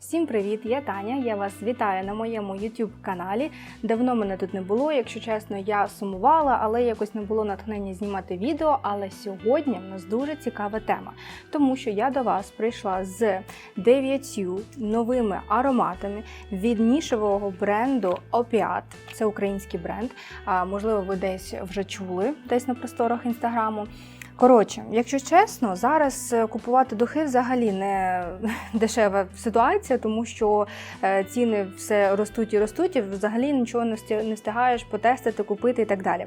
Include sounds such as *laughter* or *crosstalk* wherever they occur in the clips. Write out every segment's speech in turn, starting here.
Всім привіт! Я Таня. Я вас вітаю на моєму YouTube каналі. Давно мене тут не було. Якщо чесно, я сумувала, але якось не було натхнення знімати відео. Але сьогодні в нас дуже цікава тема, тому що я до вас прийшла з дев'ятью новими ароматами від нішевого бренду Opiat. Це український бренд. Можливо, ви десь вже чули десь на просторах інстаграму. Коротше, якщо чесно, зараз е, купувати духи взагалі не *laughs* дешева ситуація, тому що е, ціни все ростуть і ростуть, і взагалі нічого не встигаєш потестити, купити і так далі.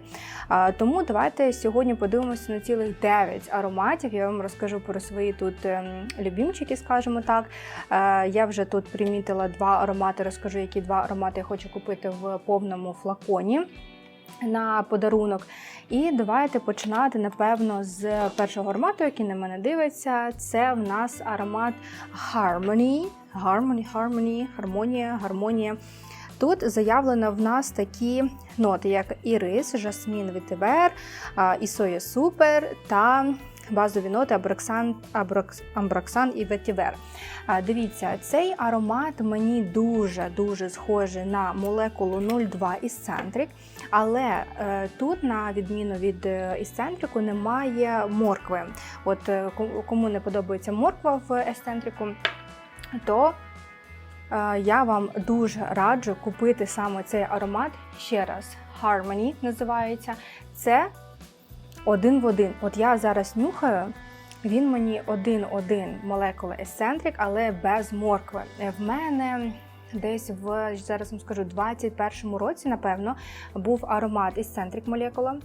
Тому давайте сьогодні подивимося на цілих 9 ароматів. Я вам розкажу про свої тут ем, любімчики, скажімо так. Е, Я вже тут примітила два аромати, розкажу, які два аромати я хочу купити в повному флаконі. На подарунок. І давайте починати, напевно, з першого аромату, який на мене дивиться. Це в нас аромат Harmony. Harmony, Harmony, гармонія, гармонія. Тут заявлено в нас такі ноти, як ірис, жасмін ветивер, ісоя супер та базові ноти абраксан, абракс, амбраксан і ветивер. А, Дивіться, цей аромат мені дуже-дуже схожий на молекулу 02 Eccentric, але е, тут, на відміну від е, Eccentric, немає моркви. От е, кому не подобається морква в Eccentric, то я вам дуже раджу купити саме цей аромат. Ще раз, Harmony називається. Це один в один. От я зараз нюхаю. Він мені один-один молекула Eccentric, але без моркви. В мене десь в зараз вам скажу 21-му році, напевно, був аромат Eccentric молекула.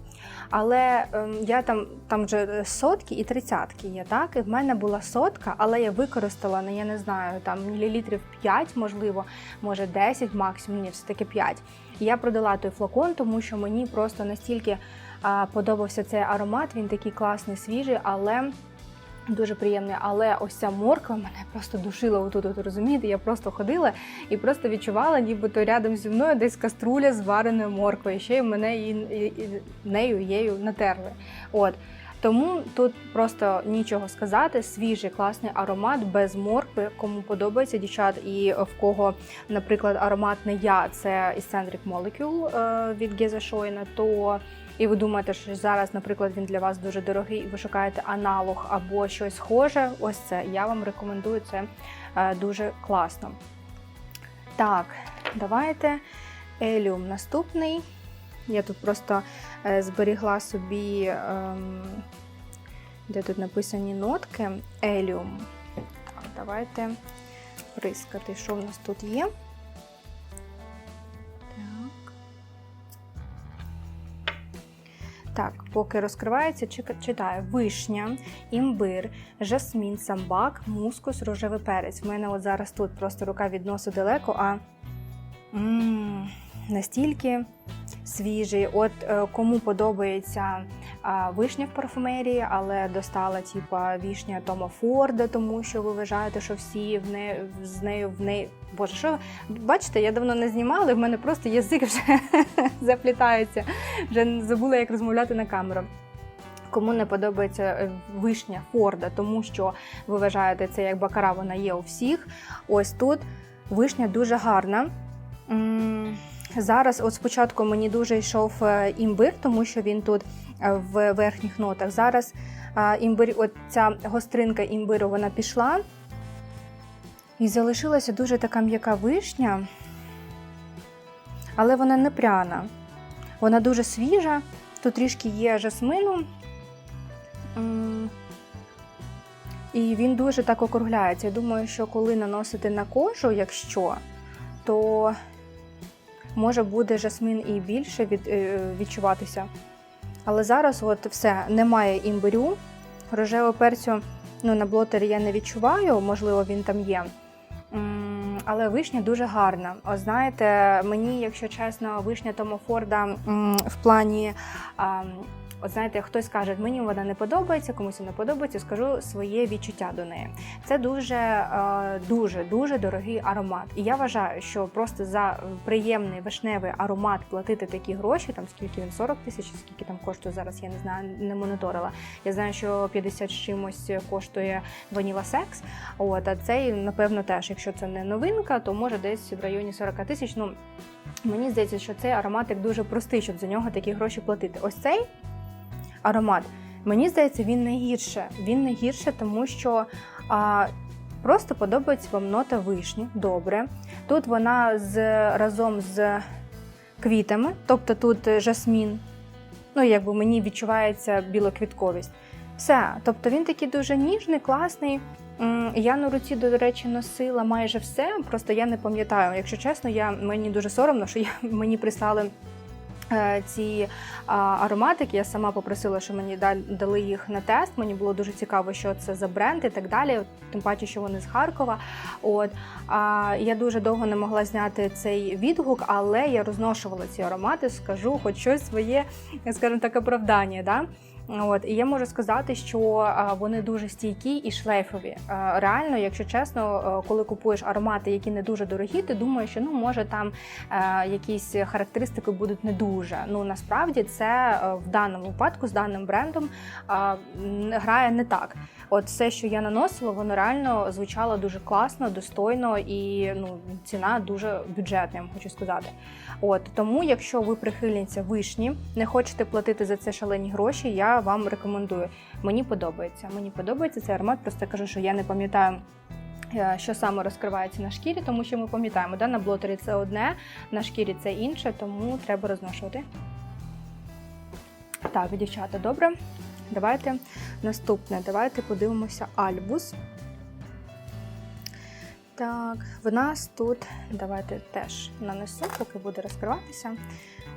Але ем, я там, там вже сотки і тридцятки є, так? І в мене була сотка, але я використала, ну я не знаю, там мілілітрів 5, можливо, може 10 максимум, ні, все-таки 5. І я продала той флакон, тому що мені просто настільки а, подобався цей аромат, він такий класний, свіжий, але. Дуже приємний, але ось ця морква мене просто душила отут, от, розумієте? Я просто ходила і просто відчувала, нібито рядом зі мною десь каструля з вареною морквою. Ще й мене і, і, і нею її натерли. От. Тому тут просто нічого сказати. Свіжий класний аромат без моркви. Кому подобається дівчат, і в кого, наприклад, аромат я, це Eccentric Molecule е, від Геза Шойна, то і ви думаєте, що зараз, наприклад, він для вас дуже дорогий, і ви шукаєте аналог або щось схоже, ось це. Я вам рекомендую це е, дуже класно. Так, давайте Еліум наступний. Я тут просто е, зберігла собі, ем, де тут написані нотки Еліум. Так, давайте прискати, що в нас тут є. Так, поки розкривається, читаю вишня, імбир, жасмін, самбак, мускус, рожевий перець. В мене от зараз тут просто рука від носу далеко, а м, настільки свіжий. От е, кому подобається вишня в парфумерії, але достала типа вішня Тома Форда, тому що ви вважаєте, що всі в не, з нею в неї. Боже, що бачите, я давно не знімала, в мене просто язик вже *laughs* заплітається. Вже забула, як розмовляти на камеру. Кому не подобається е, вишня Форда, тому що ви вважаєте це як бакара, вона є у всіх. Ось тут вишня дуже гарна. Зараз, от спочатку мені дуже йшов е, імбир, тому що він тут е, в верхніх нотах. Зараз імбир, от ця гостринка імбиру вона пішла. І залишилася дуже така м'яка вишня, але вона не пряна. Вона дуже свіжа, тут трішки є жасмину. І він дуже так округляється. Я думаю, що коли наносити на кожу, якщо, то може буде жасмин і більше від, е, відчуватися. Але зараз от все, немає імбирю. Рожевого перцю ну, на блотері я не відчуваю, можливо, він там є. Але вишня дуже гарна. О, знаєте, мені, якщо чесно, вишня Тома Форда в плані От знаєте, хтось каже, мені вона не подобається, комусь не подобається, скажу своє відчуття до неї. Це дуже, е, дуже, дуже дорогий аромат. І я вважаю, що просто за приємний вишневий аромат платити такі гроші, там скільки він 40 тисяч, скільки там коштує зараз, я не знаю, не моніторила. Я знаю, що 50 з чимось коштує Vanilla Sex. От, а цей, напевно, теж, якщо це не новинка, то може десь в районі 40 тисяч. Ну, мені здається, що цей ароматик дуже простий, щоб за нього такі гроші платити. Ось цей аромат, мені здається, він не гірше. Він не гірше, тому що а, просто подобається вам нота вишні. Добре. Тут вона з разом з квітами, тобто тут жасмін. Ну, якби мені відчувається білоквітковість. Все. Тобто він такий дуже ніжний, класний. Я на руці, до речі, носила майже все. Просто я не пам'ятаю. Якщо чесно, я мені дуже соромно, що я мені прислали. Е, Ці а, ароматики я сама попросила, що мені да- дали їх на тест. Мені було дуже цікаво, що це за бренд і так далі. Тим паче, що вони з Харкова. От я дуже довго не могла зняти цей відгук, але я розношувала ці аромати, скажу, хоч щось своє, скажімо так, оправдання. Да? От і я можу сказати, що вони дуже стійкі і шлейфові. Реально, якщо чесно, коли купуєш аромати, які не дуже дорогі, ти думаєш, що ну може там е, якісь характеристики будуть не дуже. Ну насправді це е, в даному випадку з даним брендом грає не так. От все, що я наносила, воно реально звучало дуже класно, достойно і ну ціна дуже бюджетна, я хочу сказати. От тому, якщо ви прихильниця вишні, не хочете платити за це шалені гроші, я вам рекомендую. Мені подобається. Мені подобається цей аромат. Просто кажу, що я не пам'ятаю. е, Що саме розкривається на шкірі, тому що ми пам'ятаємо, да, на блотері це одне, на шкірі це інше, тому треба розношувати. Так, дівчата, добре. Давайте наступне. Давайте подивимося альбус. Так, в нас тут, давайте теж нанесу, поки буде розкриватися.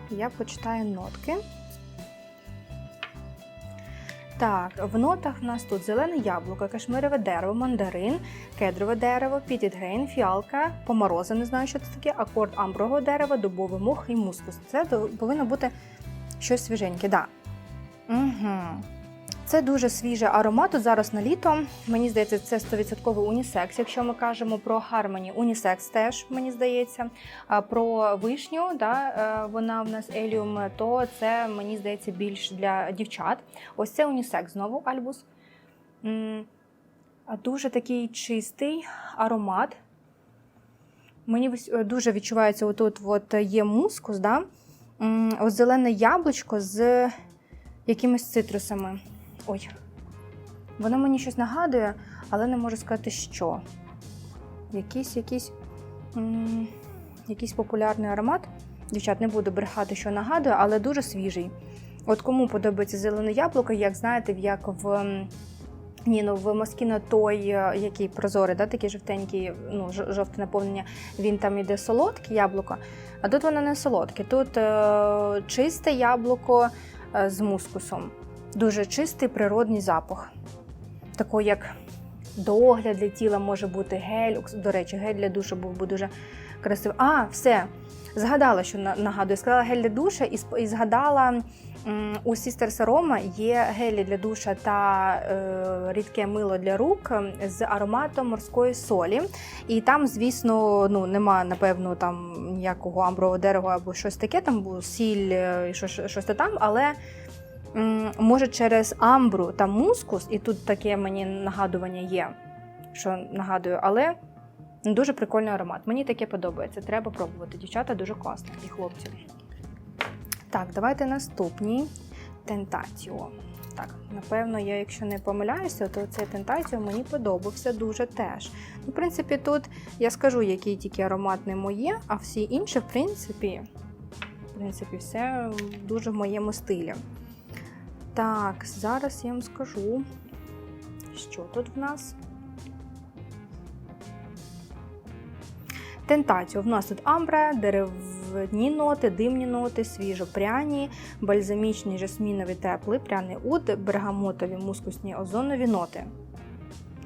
Я почитаю нотки. Так, в нотах в нас тут зелене яблуко, кашмирове дерево, мандарин, кедрове дерево, пітідгейн, фіалка, помороза, не знаю, що це таке, акорд амбрового дерева, дубовий мох і мускус. Це повинно бути щось свіженьке, так. Да. Угу. Це дуже свіжий аромат. От зараз на літо. Мені здається, це 100% унісекс. Якщо ми кажемо про Harmony, унісекс теж мені здається. А про вишню, да, е, вона в нас еліум, то це мені здається більш для дівчат. Ось це унісекс знову альбус. Дуже такий чистий аромат. Мені е, дуже відчувається, отут от є мускус, да? Ось зелене яблучко з якимись цитрусами. Ой, воно мені щось нагадує, але не можу сказати, що. Якийсь, якийсь, якийсь популярний аромат. Дівчат, не буду брехати, що нагадує, але дуже свіжий. От кому подобається зелене яблуко, як знаєте, як в. Ні, ну в Москіно той, е, який прозорий, да, такий жовтенький, ну, жовте наповнення, він там іде солодке яблуко, а тут воно не солодке. Тут е, чисте яблуко е, з мускусом. Дуже чистий природний запах. Такий, як догляд для тіла може бути гель. До речі, гель для душу був би дуже красивий. А, все. Згадала, що нагадую. Сказала гель для душа і, згадала у Sisters Aroma є гелі для душа та е, рідке мило для рук з ароматом морської солі. І там, звісно, ну нема, напевно, там ніякого амбрового дерева або щось таке, там був сіль е, щось, щось там, але може через амбру та мускус, і тут таке мені нагадування є, що нагадую, але дуже прикольний аромат. Мені таке подобається. Треба пробувати. Дівчата дуже класно, і хлопці. Так, давайте наступний Тентатіо. Так, напевно, я, якщо не помиляюся, то цей Тентатіо мені подобався дуже теж. Ну, в принципі, тут я скажу, який тільки аромат не моє, а всі інші, в принципі, в принципі, все дуже в моєму стилі. Так, зараз я вам скажу, що тут в нас. Тентатіо. В нас тут амбра, деревні ноти, димні ноти, свіжопряні, бальзамічні, жасмінові, теплий, пряний уд, бергамотові, мускусні, озонові ноти.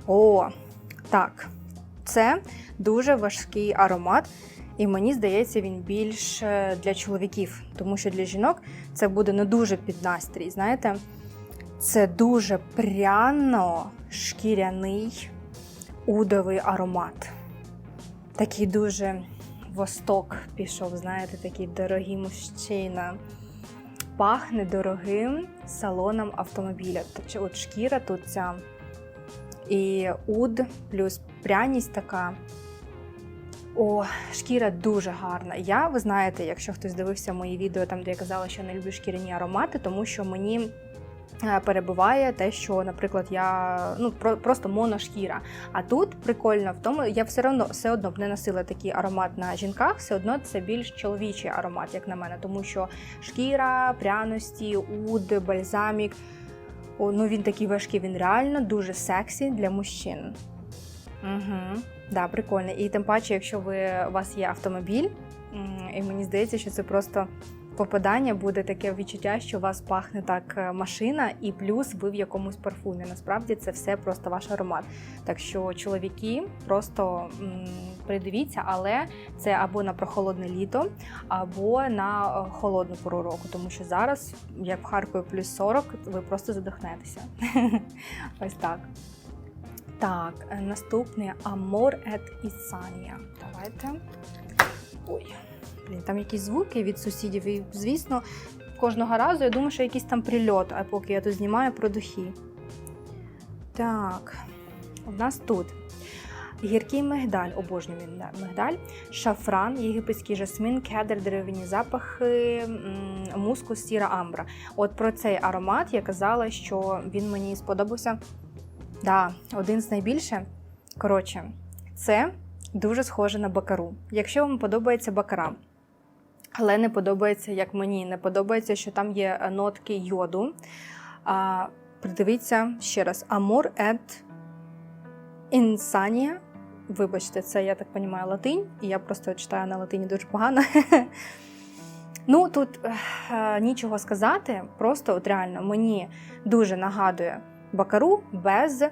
О, так. Це дуже важкий аромат. І мені здається, він більш е, для чоловіків, тому що для жінок це буде не дуже під настрій. Знаєте, це дуже пряно шкіряний удовий аромат. Такий дуже восток пішов, знаєте, такий дорогий мужчина. Пахне дорогим салоном автомобіля. Тобто От шкіра тут ця і уд, плюс пряність така. О, шкіра дуже гарна. Я, ви знаєте, якщо хтось дивився мої відео, там де я казала, що не люблю шкіряні аромати, тому що мені е, перебуває те, що, наприклад, я ну про, просто моношкіра. А тут прикольно в тому, я все одно все одно б не носила такий аромат на жінках, все одно це більш чоловічий аромат, як на мене, тому що шкіра, пряності, уд, бальзамік. О, ну він такий важкий, він реально дуже сексі для мужчин. Угу. Да, прикольно. І тим паче, якщо ви, у вас є автомобіль, і мені здається, що це просто попадання буде таке відчуття, що у вас пахне так е, машина, і плюс ви в якомусь парфумі. Насправді це все просто ваш аромат. Так що чоловіки просто м, придивіться, але це або на прохолодне літо, або на е, холодну пору року, тому що зараз, як в Харкові плюс 40, ви просто задохнетеся. *laughs* Ось так. Так, е, наступний Amor et Isania. Давайте. Ой, блін, там якісь звуки від сусідів, і, звісно, кожного разу я думаю, що якийсь там прильот, а поки я тут знімаю про духи. Так, у нас тут гіркий мигдаль, обожнюю мигдаль, шафран, єгипетський жасмин, кедр, деревні запахи, мускус, сіра амбра. От про цей аромат я казала, що він мені сподобався. Да, один з найбільше. Коротше, це дуже схоже на бакару. Якщо вам подобається бакара, але не подобається, як мені, не подобається, що там є е, нотки йоду. А, Придивіться ще раз: Amor et Insania. Вибачте, це, я так розумію, латинь, і я просто читаю на латині дуже погано. *laughs* Ну, тут е, нічого сказати, просто от реально мені дуже нагадує бакару без, е,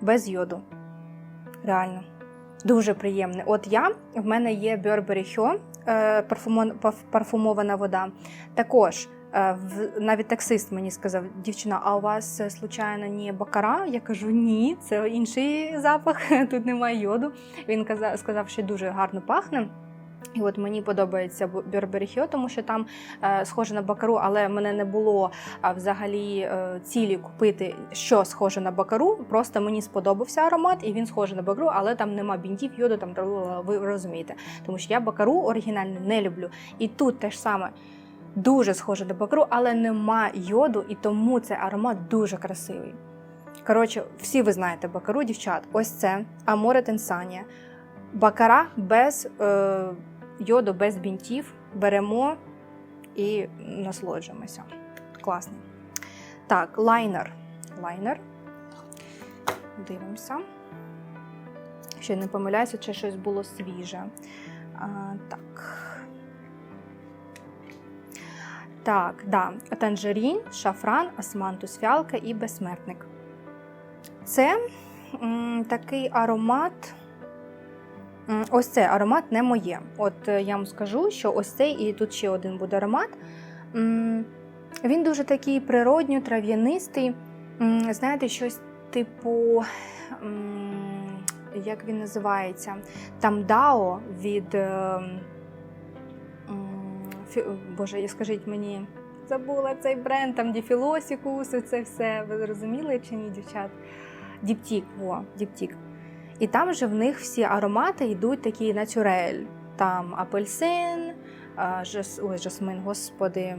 без йоду. Реально. Дуже приємне. От я, в мене є Burberry Hyo, е, парфумована вода. Також е, в, навіть таксист мені сказав, дівчина, а у вас е, случайно не бакара? Я кажу, ні, це інший запах, *laughs* тут немає йоду. Він казав, сказав, що дуже гарно пахне. І от мені подобається Burberry тому що там е, схоже на бакару, але мене не було а, взагалі е, цілі купити, що схоже на бакару. Просто мені сподобався аромат, і він схожий на бакару, але там нема бінтів, йоду, там ви розумієте. Тому що я бакару оригінально не люблю. І тут те ж саме. Дуже схоже на бакару, але нема йоду, і тому цей аромат дуже красивий. Коротше, всі ви знаєте бакару, дівчат. Ось це Аморе Тенсанія. Бакара без е, йоду, без бінтів. Беремо і насолоджуємося. Класний. Так, лайнер. Лайнер. Дивимося. Ще не помиляюся, чи щось було свіже. А, так. Так, да. Танжерін, шафран, османтус, фіалка і безсмертник. Це м, такий аромат. Ось цей аромат не моє. От е, я вам скажу, що ось цей і тут ще один буде аромат. Він дуже такий природньо, трав'янистий. Знаєте, щось типу, як він називається? Там Дао від. е, Боже, скажіть мені, забула цей бренд, там Діфілосікус, це все. Ви зрозуміли чи ні, дівчат? Діптік, во, Діптік. І там же в них всі аромати йдуть такі натюрель. Там апельсин, жас, ой, жасмин, господи,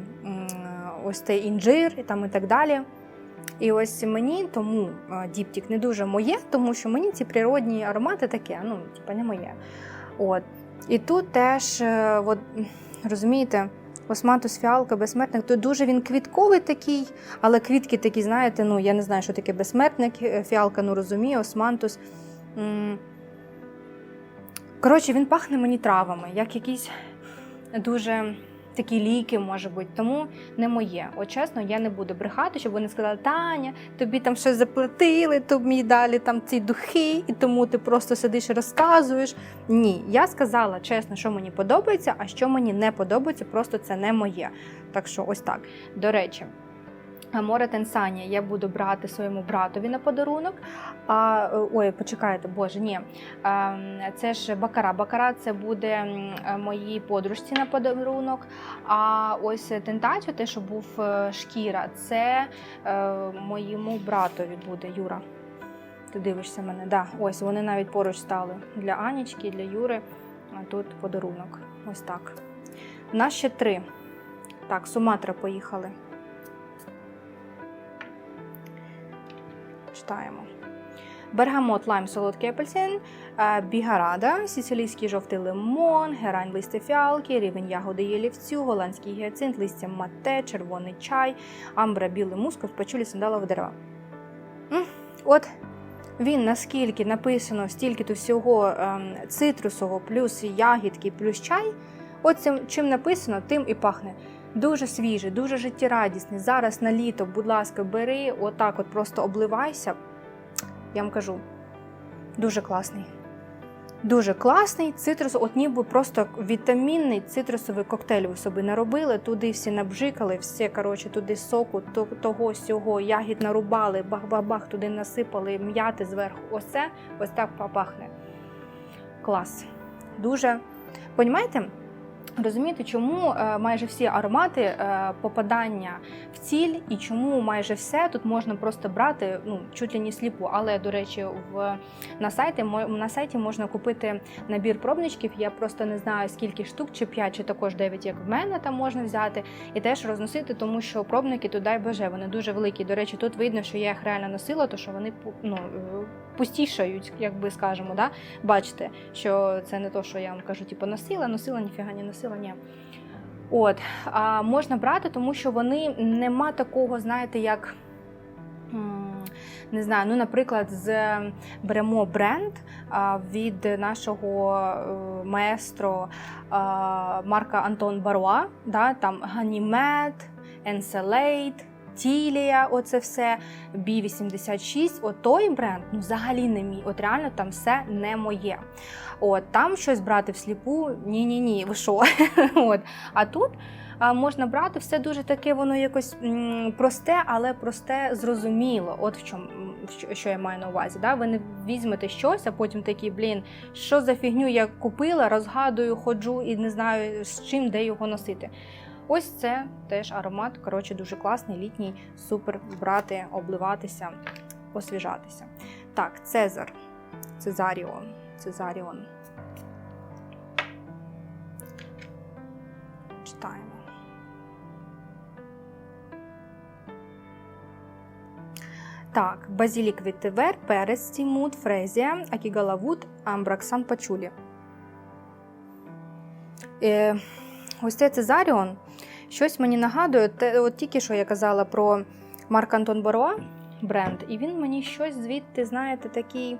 ось цей інжир і там і так далі. І ось мені тому діптік не дуже моє, тому що мені ці природні аромати таке, ну, типа не моє. От. І тут теж, е, от, розумієте, Османтус фіалка, безсмертник, то дуже він квітковий такий, але квітки такі, знаєте, ну я не знаю, що таке безсмертник, е, фіалка, ну розумію, османтус. Коротше, він пахне мені травами, як якийсь дуже такі ліки, може бути, тому не моє. От чесно, я не буду брехати, щоб вони сказали, Таня, тобі там щось заплатили, тобі далі там ці духи, і тому ти просто сидиш і розказуєш. Ні, я сказала чесно, що мені подобається, а що мені не подобається, просто це не моє. Так що ось так. До речі. Море Тенсані я буду брати своєму братові на подарунок. А е, ой, почекайте, боже, ні. Це ж бакара. Бакара це буде е, моїй подружці на подарунок. А ось тентачо, те, що був е, шкіра, це моєму братові буде Юра. Ти дивишся мене, да, ось вони навіть поруч стали для Анічки, для Юри. А тут подарунок. Ось так. У нас ще три. Так, Суматра поїхали. Читаємо. Бергамот, лайм, солодкий апельсин, е, бігарада, сицилійський жовтий лимон, герань листя фіалки, рівень ягоди єлівцю, голландський гіацинт, листя мате, червоний чай, амбра, білий мускус, пачулі, сандалове дерева. От він наскільки написано, стільки то всього ем, цитрусового, плюс ягідки, плюс чай. От цим чим написано, тим і пахне. Дуже свіжий, дуже життєрадісний. Зараз на літо, будь ласка, бери, отак от просто обливайся. Я вам кажу, дуже класний. Дуже класний цитрус, от ніби просто вітамінний цитрусовий коктейль ви собі наробили, туди всі набжикали, все коротше, туди соку, то- того сього, ягід нарубали, бах-бах-бах, туди насипали, м'яти зверху. Ось це ось так пахне. Клас. Дуже. Понімаєте? Розумієте, чому е, майже всі аромати е, попадання в ціль, і чому майже все тут можна просто брати ну чуть ли не сліпу. Але до речі, в на сайті на сайті можна купити набір пробничків. Я просто не знаю скільки штук, чи 5, чи також 9, як в мене там можна взяти, і теж розносити, тому що пробники тут дай боже, вони дуже великі. До речі, тут видно, що я їх реально носила, то що вони ну, е, пустішають, як би скажемо. Да? Бачите, що це не то, що я вам кажу, типу носила, носила, ніфіга не носила, ні. От, а можна брати, тому що вони нема такого, знаєте, як. Не знаю, ну, наприклад, з беремо бренд від нашого е, маестро Марка Антон Баруа, да, там Ганімед, Енселейт, Тілія, оце все, B86, от той бренд ну, взагалі не мій. От реально там все не моє. От там щось брати всліпу, ні-ні ні, ви що? *laughs* От. А тут можна брати все дуже таке, воно якось просте, але просте зрозуміло. От в чому що я маю на увазі. Да? Ви не візьмете щось, а потім такі, блін, що за фігню я купила, розгадую, ходжу і не знаю з чим, де його носити. Ось це теж аромат. Коротше, дуже класний, літній, супер брати, обливатися, освіжатися. Так, Цезар, Цезаріон, Цезаріон. Читаємо. Так, базілік вітивер, перець тімут, фрезія, акігалавут, амбраксан пачулі. Е, ось цей Цезаріон щось мені нагадує, те, от тільки що я казала про Марк Антон Боруа бренд, і він мені щось звідти, знаєте, такий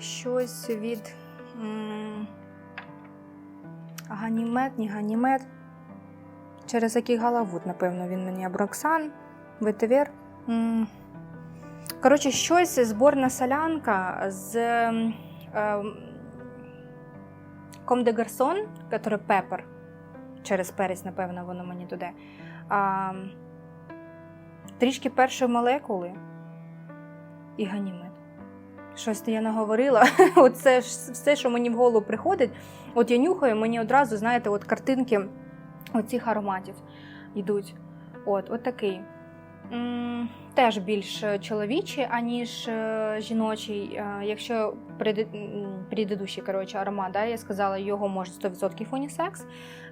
щось від м, ганімет, не ганімет. Через який галавут, напевно, він мені Аброксан, ветивер. М. Коротше, щось зборна солянка з ем, Comme de Garçon, який пепер. Через перець, напевно, воно мені туди. А, трішки першої молекули і ганімет. Щось я наговорила. *laughs* Оце все, що мені в голову приходить. От я нюхаю, мені одразу, знаєте, от картинки оцих ароматів йдуть. От, от такий. Теж більш чоловічий, аніж е, жіночий. Е, Якщо предыдущий коротше, аромат, да, я сказала, його може 100% унісекс.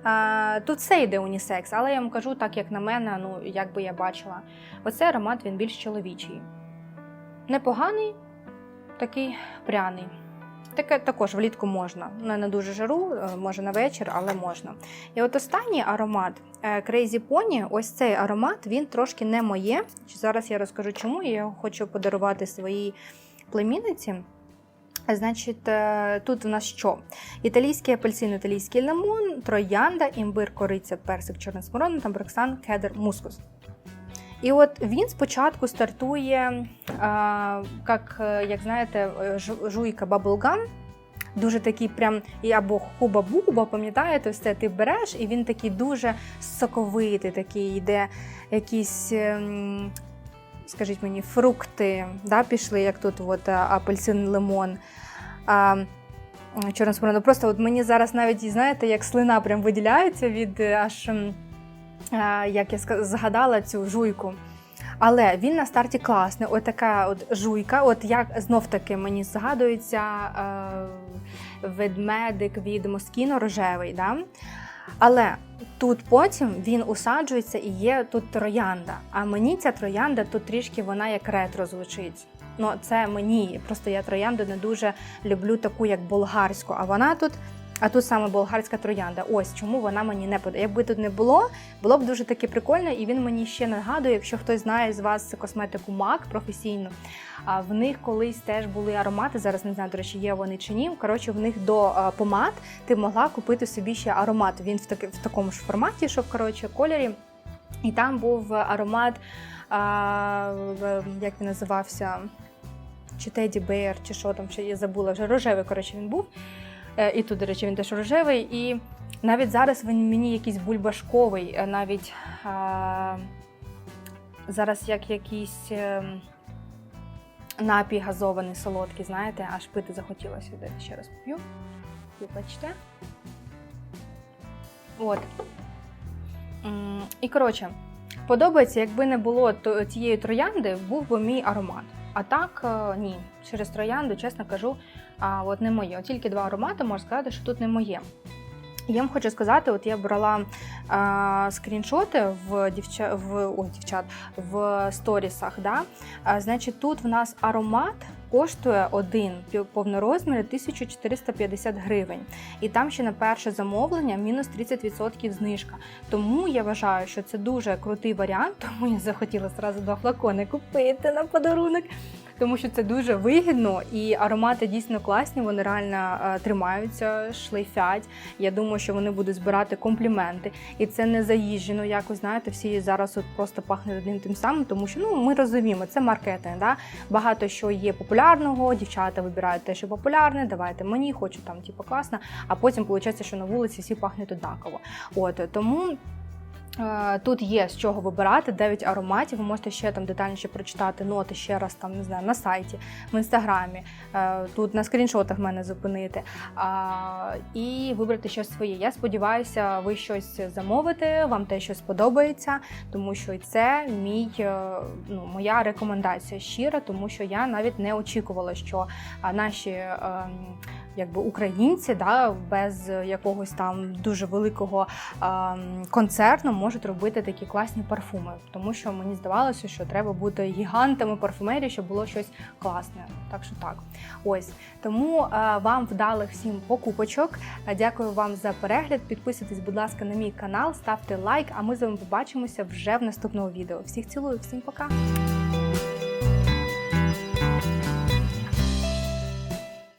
Е, Тут все йде унісекс, але я вам кажу, так як на мене, ну як би я бачила. Оцей аромат він більш чоловічий. Непоганий, такий пряний. Таке також влітку можна. Не на дуже жару, е, може на вечір, але можна. І от останній аромат е, Crazy Pony, ось цей аромат, він трошки не моє. Зараз я розкажу, чому я хочу подарувати своїй племінниці. Значить, е, тут у нас що? Італійський апельсин, італійський лимон, троянда, імбир, кориця, персик, чорна смородина, тамбриксан, кедр, мускус. І от він спочатку стартує, а, як, е, як знаєте, е, жуйка Bubblegum. Дуже такий прям або хуба-буба, пам'ятаєте, це ти береш, і він такий дуже соковитий, такий йде якісь, ем, скажіть мені, фрукти да, пішли, як тут от, апельсин, лимон. А, смородина. Просто от мені зараз навіть, знаєте, як слина прям виділяється від е, аж. А, як я згадала цю жуйку. Але він на старті класний. От така от жуйка, от як знов таки мені згадується е, ведмедик від Москіно рожевий. Да? Але тут потім він усаджується і є тут троянда. А мені ця троянда тут трішки вона як ретро звучить. Ну, це мені. Просто я троянду не дуже люблю таку, як болгарську. А вона тут, а тут саме болгарська троянда. Ось чому вона мені не подобається. Якби тут не було, було б дуже таки прикольно, і він мені ще нагадує, якщо хтось знає з вас косметику MAC професійно. А в них колись теж були аромати. Зараз не знаю, до речі, є вони чи ні. Коротше, в них до помад ти могла купити собі ще аромат. Він в таки в такому ж форматі, що в коротше кольорі. І там був аромат, а, як він називався, чи Теді Беєр, чи що там, чи я забула вже рожевий, коротше, він був. Е, І тут, до речі, він теж рожевий. І навіть зараз він мені якийсь бульбашковий, е, навіть а, зараз як якийсь ем, напій газований, солодкий, знаєте, аж пити захотілося. Ще раз поп'ю. Вибачте. От. І коротше, подобається, якби не було тієї троянди, був би мій аромат. А так, е, ні, через троянду, чесно кажу, а, от не моє. Тільки два аромати, можу сказати, що тут не моє. Я вам хочу сказати, от я брала а, скріншоти в дівча в ой, дівчат в сторісах. Да? А, значить, тут в нас аромат коштує один повнорозмір 1450 гривень. І там ще на перше замовлення мінус 30% знижка. Тому я вважаю, що це дуже крутий варіант, *laughs* тому я захотіла зразу два флакони купити на подарунок. Тому що це дуже вигідно і аромати дійсно класні, вони реально е, тримаються, шлейфять. Я думаю, що вони будуть збирати компліменти. І це не заїжджено якось, знаєте, всі зараз от просто пахнуть одним тим самим, тому що ну ми розуміємо, це маркетинг. Да? Багато що є популярного, дівчата вибирають те, що популярне, давайте мені, хочу там, типу, класно, а потім виходить, що на вулиці всі пахнуть однаково. От тому. Е, Тут є з чого вибирати 9 ароматів. Ви можете ще там детальніше прочитати ноти ще раз там не знаю на сайті, в інстаграмі. Е, Тут на скріншотах мене зупинити і вибрати щось своє. Я сподіваюся, ви щось замовите, вам те щось сподобається, тому що це мій е, ну, моя рекомендація щира, тому що я навіть не очікувала, що наші якби українці, да, без якогось там дуже великого а, концерну можуть робити такі класні парфуми, тому що мені здавалося, що треба бути гігантами парфумерії, щоб було щось класне. Так що так, ось тому а, вам вдалих всім покупочок. Дякую вам за перегляд. Підписуйтесь, будь ласка, на мій канал, ставте лайк. А ми з вами побачимося вже в наступному відео. Всіх цілую, всім пока.